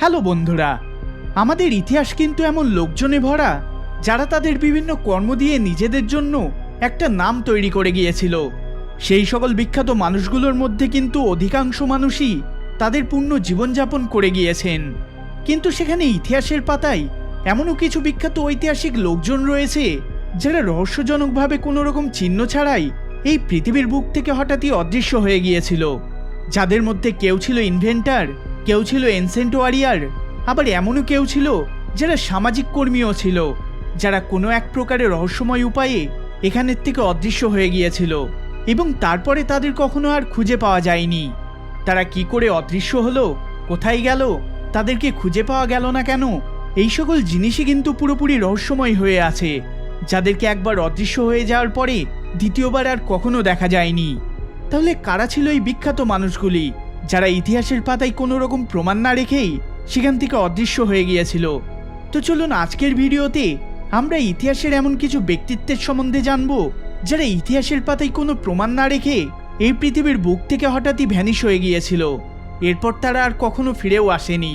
Hello বন্ধুরা, আমাদের ইতিহাস কিন্তু এমন লোকজনে ভরা যারা তাদের বিভিন্ন কর্ম দিয়ে নিজেদের জন্য একটা নাম তৈরি করে গিয়েছিল। সেই সকল বিখ্যাত মানুষগুলোর মধ্যে কিন্তু অধিকাংশ মানুষই তাদের পূর্ণ জীবনযাপন করে গিয়েছেন। কিন্তু সেখানে ইতিহাসের পাতায় এমনও কিছু বিখ্যাত ঐতিহাসিক লোকজন রয়েছে যারা রহস্যজনকভাবে কোনো রকম চিহ্ন ছাড়াই এই পৃথিবীর বুক থেকে হঠাৎই অদৃশ্য হয়ে গিয়েছিল। যাদের মধ্যে কেউ ছিল ইনভেন্টার কেউ ছিল এনসেন্ট ওয়ারিয়ার, আবার এমনও কেউ ছিল যারা সামাজিক কর্মীও ছিল, যারা কোনো এক প্রকারের রহস্যময় উপায়ে এখানের থেকে অদৃশ্য হয়ে গিয়েছিল এবং তারপরে তাদের কখনো আর খুঁজে পাওয়া যায়নি। তারা কি করে অদৃশ্য হলো, কোথায় গেল, তাদেরকে খুঁজে পাওয়া গেল না কেন, এই সকল জিনিসই কিন্তু পুরোপুরি রহস্যময় হয়ে আছে, যাদেরকে একবার অদৃশ্য হয়ে যাওয়ার পরে দ্বিতীয়বার আর কখনো দেখা যায়নি। তাহলে কারা ছিল এই বিখ্যাত মানুষগুলি? যারা ইতিহাসের পাতায় কোনো রকম প্রমাণ না রেখেই সেখান থেকে অদৃশ্য হয়ে গিয়েছিল। তো চলুন আজকের ভিডিওতে আমরা ইতিহাসের এমন কিছু ব্যক্তিত্বের সম্বন্ধে জানব, যারা ইতিহাসের পাতায় কোনো প্রমাণ না রেখে এই পৃথিবীর বুক থেকে হঠাৎই ভ্যানিশ হয়ে গিয়েছিল। এরপর তারা আর কখনো ফিরেও আসেনি।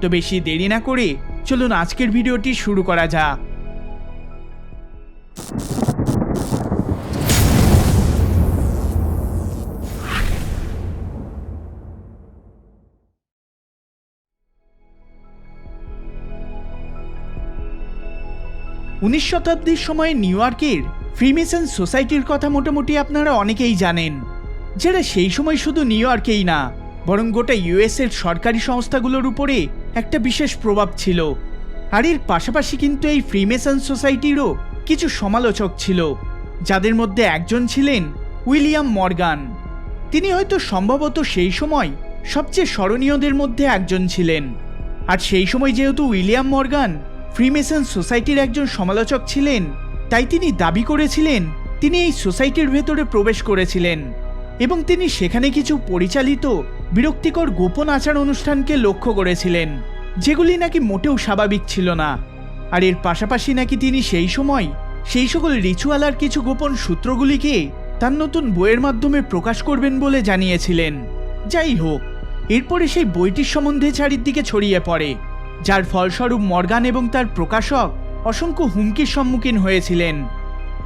তো বেশি দেরি না করে চলুন আজকের ভিডিওটি শুরু করা যাক। উনিশ শতাব্দীর সময় নিউ ইয়র্কের ফ্রিমেসন সোসাইটির কথা মোটামুটি আপনারা অনেকেই জানেন। যারা সেই সময় শুধু নিউ ইয়র্কেই না, বরং গোটা ইউএস এর সরকারি সংস্থাগুলোর উপরে একটা বিশেষ প্রভাব ছিল। আর এর পাশাপাশি কিন্তু এই ফ্রিমেসন সোসাইটিরও কিছু সমালোচক ছিল, যাদের মধ্যে একজন ছিলেন উইলিয়াম মর্গান। তিনি হয়তো সম্ভবত সেই সময় সবচেয়ে স্মরণীয়দের মধ্যে একজন ছিলেন। আর সেই সময় যেহেতু উইলিয়াম মর্গান ফ্রিমেসন সোসাইটির একজন সমালোচক ছিলেন। তাই তিনি দাবি করেছিলেন, তিনি এই সোসাইটির ভেতরে প্রবেশ করেছিলেন এবং তিনি সেখানে কিছু পরিচালিত, বিরক্তিকর গোপন আচার অনুষ্ঠানকে লক্ষ্য করেছিলেন, যেগুলি নাকি মোটেও স্বাভাবিক ছিল না। আর এর পাশাপাশি নাকি তিনি সেই সময় সেই সকল রিচুয়াল আর কিছু গোপন সূত্রগুলিকে তার নতুন বইয়ের মাধ্যমে প্রকাশ করবেন বলে জানিয়েছিলেন। যাই হোক, এরপরে সেই বইটির সম্বন্ধে চারিদিকে ছড়িয়ে পড়ে। যার ফলস্বরূপ মর্গান এবং তার প্রকাশক অসংখ্য হুমকির সম্মুখীন হয়েছিলেন।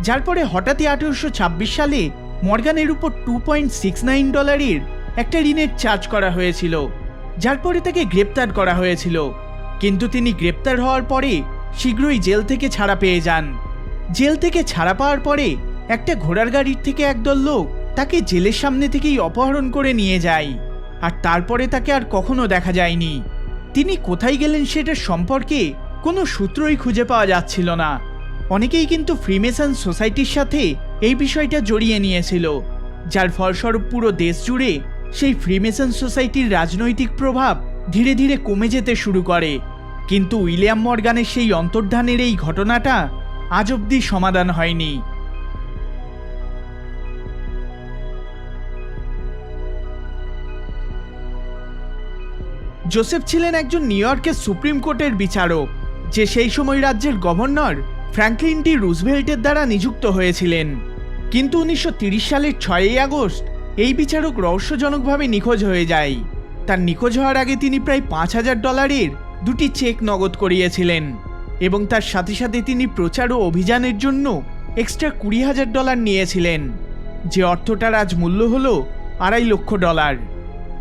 যার পরে হঠাৎই আঠেরোশো ছাব্বিশ সালে মর্গানের উপর টু পয়েন্ট সিক্স নাইন ডলারের একটা ঋণের চার্জ করা হয়েছিল, যার পরে তাকে গ্রেপ্তার করা হয়েছিল। কিন্তু তিনি গ্রেপ্তার হওয়ার পরে শীঘ্রই জেল থেকে ছাড়া পেয়ে যান। জেল থেকে ছাড়া পাওয়ার পরে একটা ঘোড়ার গাড়ির থেকে একদল লোক তাকে জেলের সামনে থেকেই অপহরণ করে নিয়ে যায়, আর তারপরে তাকে আর কখনো দেখা যায়নি। তিনি কোথায় গেলেন সেটার সম্পর্কে কোনো সূত্রই খুঁজে পাওয়া যাচ্ছিল না। অনেকেই কিন্তু ফ্রিমেসন সোসাইটির সাথে এই বিষয়টা জড়িয়ে নিয়েছিল, যার ফলস্বরূপ পুরো দেশ জুড়ে সেই ফ্রিমেসন সোসাইটির রাজনৈতিক প্রভাব ধীরে ধীরে কমে যেতে শুরু করে। কিন্তু উইলিয়াম মর্গানের সেই অন্তর্ধানের এই ঘটনাটা আজ অবধি সমাধান হয়নি। জোসেফ ছিলেন একজন নিউ ইয়র্কের সুপ্রিম কোর্টের বিচারক, যে সেই সময় রাজ্যের গভর্নর ফ্র্যাঙ্কলিন ডি রুজভেল্টের দ্বারা নিযুক্ত হয়েছিলেন। কিন্তু উনিশশো সালের ছয়ই আগস্ট এই বিচারক রহস্যজনকভাবে নিখোঁজ হয়ে যায়। তার নিখোঁজ হওয়ার আগে তিনি প্রায় পাঁচ হাজার ডলারের দুটি চেক নগদ করিয়েছিলেন এবং তার সাথে সাথে তিনি প্রচার ও অভিযানের জন্য এক্সট্রা কুড়ি হাজার ডলার নিয়েছিলেন, যে অর্থটার আজ মূল্য হলো আড়াই লক্ষ ডলার।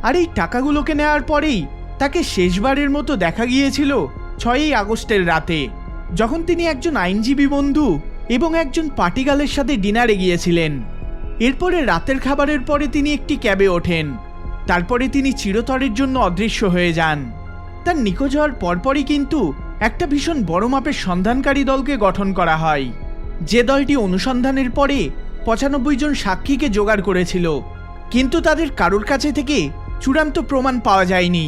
আর এই টাকাগুলোকে নেওয়ার পরেই তাকে শেষবারের মতো দেখা গিয়েছিল ছয়ই আগস্টের রাতে, যখন তিনি একজন আইনজীবী বন্ধু এবং একজন পার্টিগালের সাথে ডিনারে গিয়েছিলেন। এরপরে রাতের খাবারের পরে তিনি একটি ক্যাবে ওঠেন। তারপরে তিনি চিরতরের জন্য অদৃশ্য হয়ে যান। তার নিখোঁজ হওয়ার পরপরই কিন্তু একটা ভীষণ বড় মাপের সন্ধানকারী দলকে গঠন করা হয়। যে দলটি অনুসন্ধানের পরে পঁচানব্বই জন সাক্ষীকে জোগাড় করেছিল, কিন্তু তাদের কারোর কাছে থেকে চূড়ান্ত প্রমাণ পাওয়া যায়নি।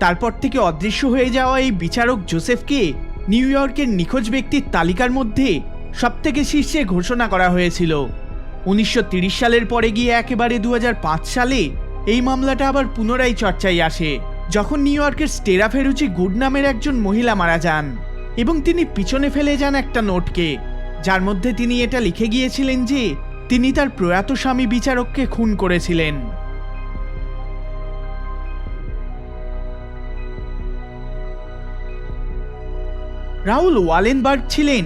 তারপর থেকে অদৃশ্য হয়ে যাওয়া এই বিচারক জোসেফকে নিউ ইয়র্কের নিখোঁজ ব্যক্তির তালিকার মধ্যে সবথেকে শীর্ষে ঘোষণা করা হয়েছিল। উনিশশো সালের পরে গিয়ে একেবারে দু হাজার পাঁচ সালে এই মামলাটা আবার পুনরায় চর্চায় আসে, যখন নিউ ইয়র্কের স্টেরা ফেরুচি গুড নামের একজন মহিলা মারা যান এবং তিনি পিছনে ফেলে যান একটা নোটকে, যার মধ্যে তিনি এটা লিখে গিয়েছিলেন যে তিনি তার প্রয়াত স্বামী বিচারককে খুন করেছিলেন। রাহুল ওয়ালেনবার্গ ছিলেন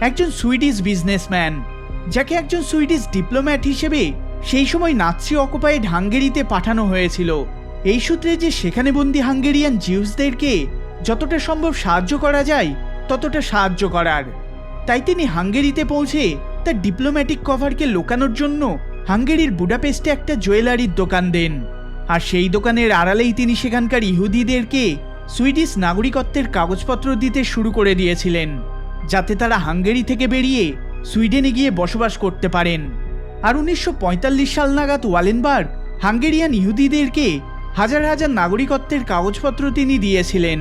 একজন সুইডিশ বিজনেসম্যান, যাকে একজন সুইডিশ ডিপ্লোম্যাট হিসেবে সেই সময় নাৎসি অকুপাইড হাঙ্গেরিতে পাঠানো হয়েছিল। এই সূত্রে যে সেখানে বন্দি হাঙ্গেরিয়ান জিউসদেরকে যতটা সম্ভব সাহায্য করা যায়, ততটা সাহায্য করার। তাই তিনি হাঙ্গেরিতে পৌঁছে তার ডিপ্লোম্যাটিক কভারকে লোকানোর জন্য হাঙ্গেরির বুডাপেস্টে একটা জুয়েলারির দোকান দেন। আর সেই দোকানের আড়ালেই তিনি সেখানকার ইহুদিদেরকে সুইডিশ নাগরিকত্বের কাগজপত্র দিতে শুরু করে দিয়েছিলেন, যাতে তারা হাঙ্গেরি থেকে বেরিয়ে সুইডেনে গিয়ে বসবাস করতে পারেন। আর উনিশশো পঁয়তাল্লিশ সাল নাগাদ ওয়ালেনবার্গ হাঙ্গেরিয়ান ইহুদিদেরকে হাজার হাজার নাগরিকত্বের কাগজপত্র তিনি দিয়েছিলেন।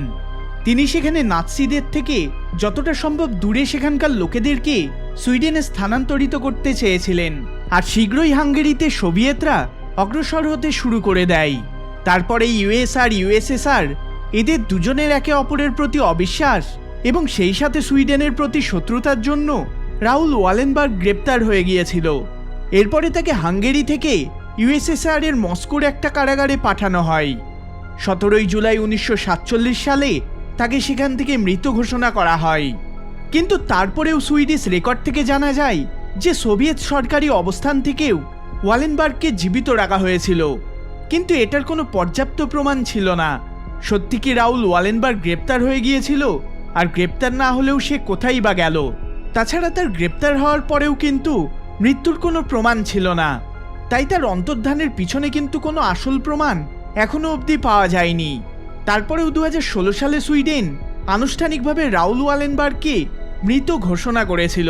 তিনি সেখানে নাৎসিদের থেকে যতটা সম্ভব দূরে সেখানকার লোকেদেরকে সুইডেনে স্থানান্তরিত করতে চেয়েছিলেন। আর শীঘ্রই হাঙ্গেরিতে সোভিয়েতরা অগ্রসর হতে শুরু করে দেয়। তারপরে ইউএস আর ইউএসএসআর এদের দুজনের একে অপরের প্রতি অবিশ্বাস এবং সেই সাথে সুইডেনের প্রতি শত্রুতার জন্য রাহুল ওয়ালেনবার্গ গ্রেপ্তার হয়ে গিয়েছিল। এরপরে তাকে হাঙ্গেরি থেকে ইউএসএসআর এর মস্কোর একটা কারাগারে পাঠানো হয়। সতেরোই জুলাই উনিশশো সাতচল্লিশ সালে তাকে সেখান থেকে মৃত ঘোষণা করা হয়। কিন্তু তারপরেও সুইডিশ রেকর্ড থেকে জানা যায় যে সোভিয়েত সরকারি অবস্থান থেকেও ওয়ালেনবার্গকে জীবিত রাখা হয়েছিল। কিন্তু এটার কোনো পর্যাপ্ত প্রমাণ ছিল না। সত্যি কি রাউল ওয়ালেনবার্গ গ্রেপ্তার হয়ে গিয়েছিল? আর গ্রেপ্তার না হলেও সে কোথায় বা গেল? তাছাড়া তার গ্রেপ্তার হওয়ার পরেও কিন্তু মৃত্যুর কোনো প্রমাণ ছিল না। তাই তার অন্তর্ধানের পিছনে কিন্তু কোনো আসল প্রমাণ এখনও অবধি পাওয়া যায়নি। তারপরেও দু ষোলো সালে সুইডেন আনুষ্ঠানিকভাবে রাউল ওয়ালেনবার্গকে মৃত ঘোষণা করেছিল।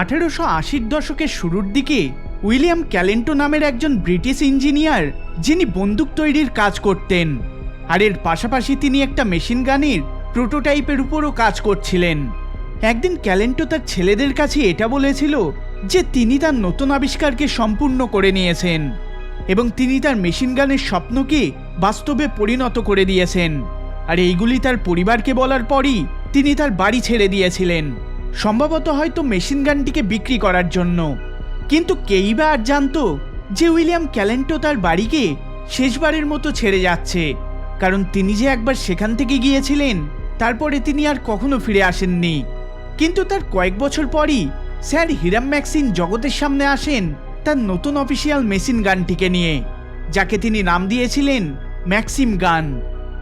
আঠেরোশো আশির দশকের শুরুর দিকে উইলিয়াম ক্যালেন্টো নামের একজন ব্রিটিশ ইঞ্জিনিয়ার যিনি বন্দুক তৈরির কাজ করতেন। আর এর পাশাপাশি তিনি একটা মেশিন গানের প্রোটোটাইপের উপরও কাজ করছিলেন। একদিন ক্যালেন্টো তার ছেলেদের কাছে এটা বলেছিল যে তিনি তার নতুন আবিষ্কারকে সম্পূর্ণ করে নিয়েছেন এবং তিনি তার মেশিন গানের স্বপ্নকে বাস্তবে পরিণত করে দিয়েছেন। আর এইগুলি তার পরিবারকে বলার পরই তিনি তার বাড়ি ছেড়ে দিয়েছিলেন। সম্ভবত হয়তো মেশিন গানটিকে বিক্রি করার জন্য। কিন্তু কেই বা আর জানতো যে উইলিয়াম ক্যালেন্টো তার বাড়িকে শেষবারের মতো ছেড়ে যাচ্ছে? কারণ তিনি যে একবার সেখান থেকে গিয়েছিলেন, তারপরে তিনি আর কখনো ফিরে আসেননি। কিন্তু তার কয়েক বছর পরই স্যার হিরাম ম্যাক্সিন জগতের সামনে আসেন তার নতুন অফিসিয়াল মেশিন গানটিকে নিয়ে, যাকে তিনি নাম দিয়েছিলেন ম্যাক্সিম গান।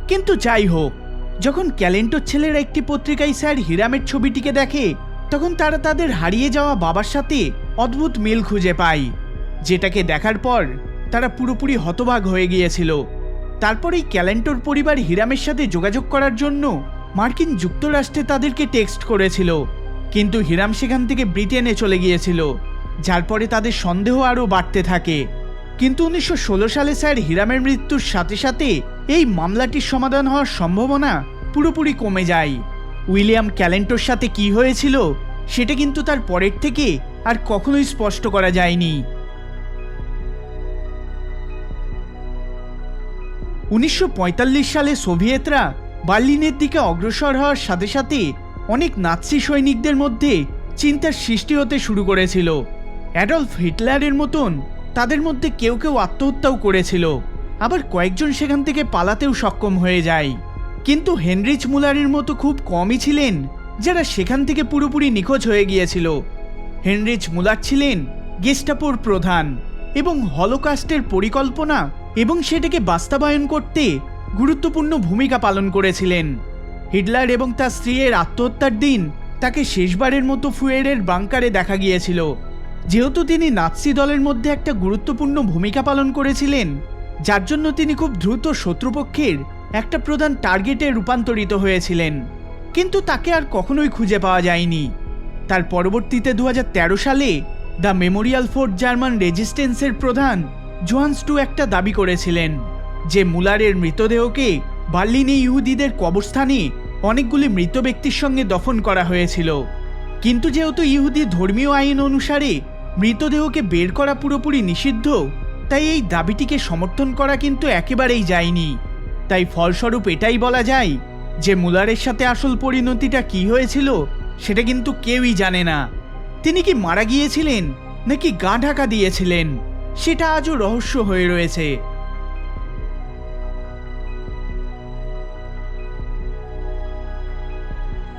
কিন্তু যাই হোক যখন ক্যালেন্টোর ছেলেরা একটি পত্রিকায় স্যার হিরামের ছবিটিকে দেখে, তখন তারা তাদের হারিয়ে যাওয়া বাবার সাথে অদ্ভুত মিল খুঁজে পায়। যেটাকে দেখার পর তারা পুরোপুরি হতবাক হয়ে গিয়েছিল। তারপরেই ক্যালেন্টোর পরিবার হিরামের সাথে যোগাযোগ করার জন্য মার্কিন যুক্তরাষ্ট্রে তাদেরকে টেক্সট করেছিল। কিন্তু হিরাম সেখান থেকে ব্রিটেনে চলে গিয়েছিল, যার পরে তাদের সন্দেহ আরও বাড়তে থাকে। কিন্তু উনিশশো ষোলো সালে স্যার হিরামের মৃত্যুর সাথে সাথে এই মামলাটির সমাধান হওয়ার সম্ভাবনা পুরোপুরি কমে যায়। উইলিয়াম ক্যালেন্টোর সাথে কি হয়েছিল, সেটা কিন্তু তার পরের থেকে আর কখনোই স্পষ্ট করা যায়নি। উনিশশো পঁয়তাল্লিশ সালে সোভিয়েতরা বার্লিনের দিকে অগ্রসর হওয়ার সাথে সাথে অনেক নাৎসি সৈনিকদের মধ্যে চিন্তার সৃষ্টি হতে শুরু করেছিল। অ্যাডলফ হিটলারের মতন তাদের মধ্যে কেউ কেউ আত্মহত্যাও করেছিল। আবার কয়েকজন সেখান থেকে পালাতেও সক্ষম হয়ে যায়। কিন্তু হেনরিচ মুলারের মতো খুব কমই ছিলেন, যারা সেখান থেকে পুরোপুরি নিখোঁজ হয়ে গিয়েছিল। হেনরিচ মুলার ছিলেন গেস্টাপোর প্রধান এবং হলোকাস্টের পরিকল্পনা এবং সেটাকে বাস্তবায়ন করতে গুরুত্বপূর্ণ ভূমিকা পালন করেছিলেন। হিটলার এবং তার স্ত্রীর আত্মহত্যার দিন তাকে শেষবারের মতো ফুয়েরের বাংকারে দেখা গিয়েছিল। যেহেতু তিনি নাৎসি দলের মধ্যে একটা গুরুত্বপূর্ণ ভূমিকা পালন করেছিলেন যার জন্য তিনি খুব দ্রুত শত্রুপক্ষের একটা প্রধান টার্গেটে রূপান্তরিত হয়েছিলেন। কিন্তু তাকে আর কখনোই খুঁজে পাওয়া যায়নি। তার পরবর্তীতে দু হাজার তেরো সালে দ্য মেমোরিয়াল ফোর্ট জার্মান রেজিস্ট্যান্সের প্রধান জোহান্স টু একটা দাবি করেছিলেন যে মুলারের মৃতদেহকে বার্লিনে ইহুদিদের কবরস্থানে অনেকগুলি মৃত ব্যক্তির সঙ্গে দফন করা হয়েছিল। কিন্তু যেহেতু ইহুদি ধর্মীয় আইন অনুসারে মৃতদেহকে বের করা পুরোপুরি নিষিদ্ধ তাই এই দাবিটিকে সমর্থন করা কিন্তু একেবারেই যায়নি। তাই ফলস্বরূপ এটাই বলা যায় যে মুলারের সাথে আসল পরিণতিটা কি হয়েছিল সেটা কিন্তু কেউই জানে না। তিনি কি মারা গিয়েছিলেন নাকি গা ঢাকা দিয়েছিলেন সেটা আজও রহস্য হয়ে রয়েছে।